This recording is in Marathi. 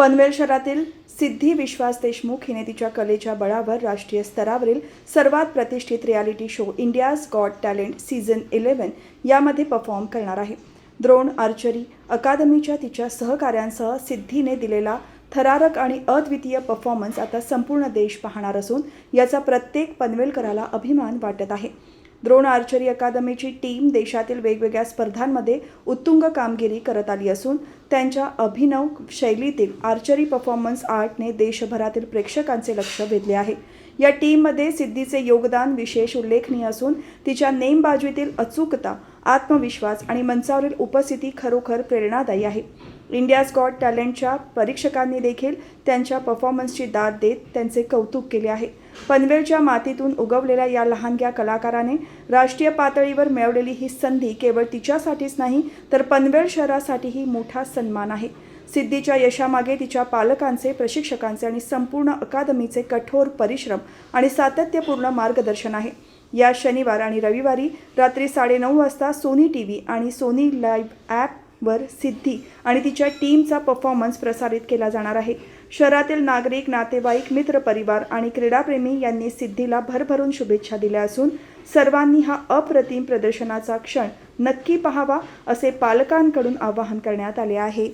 पनवेल शहरातील सिद्धी विश्वास देशमुख हिने तिच्या कलेच्या बळावर राष्ट्रीय स्तरावरील सर्वात प्रतिष्ठित reality show India's got talent season eleven यामध्ये परफॉर्म करणार आहे. द्रोण आर्चरी अकादमीच्या तिच्या सहकाऱ्यांसह सिद्धीने दिलेला थरारक आणि अद्वितीय परफॉर्मन्स आता संपूर्ण देश पाहणार असून याचा प्रत्येक पनवेलकराला अभिमान वाटत आहे. द्रोण आर्चरी अकादमीची टीम देशातील वेगवेगळ्या स्पर्धांमध्ये उत्तुंग कामगिरी करत आली असून त्यांच्या अभिनव शैलीतील आर्चरी परफॉर्मन्स आर्टने देशभरातील प्रेक्षकांचे लक्ष वेधले आहे. या टीममध्ये सिद्धीचे योगदान विशेष उल्लेखनीय असून तिच्या नेमबाजीतील अचूकता आत्मविश्वास आणि मंचावरील उपस्थिती खरोखर प्रेरणादायी आहे. इंडियाज गॉड टॅलेंटच्या परीक्षकांनी देखील त्यांच्या परफॉर्मन्सची दाद देत त्यांचे कौतुक केले आहे. पनवेलच्या मातीतून उगवलेल्या या लहानग्या कलाकाराने राष्ट्रीय पातळीवर मिळवलेली ही संधी केवळ तिच्यासाठीच नाही तर पनवेल शहरासाठीही मोठा सन्मान आहे. सिद्धीच्या यशामागे तिच्या पालकांचे प्रशिक्षकांचे आणि संपूर्ण अकादमीचे कठोर परिश्रम आणि सातत्यपूर्ण मार्गदर्शन आहे. या शनिवार आणि रविवारी रात्री साडेनऊ वाजता सोनी टी व्ही आणि सोनी लाईव्ह ॲपवर सिद्धी आणि तिच्या टीमचा परफॉर्मन्स प्रसारित केला जाणार आहे. शहरातील नागरिक नातेवाईक मित्र परिवार आणि क्रीडाप्रेमी यांनी सिद्धीला भरभरून शुभेच्छा दिल्या असून सर्वांनी हा अप्रतिम प्रदर्शनाचा क्षण नक्की पाहावा असे पालकांकडून आवाहन करण्यात आले आहे.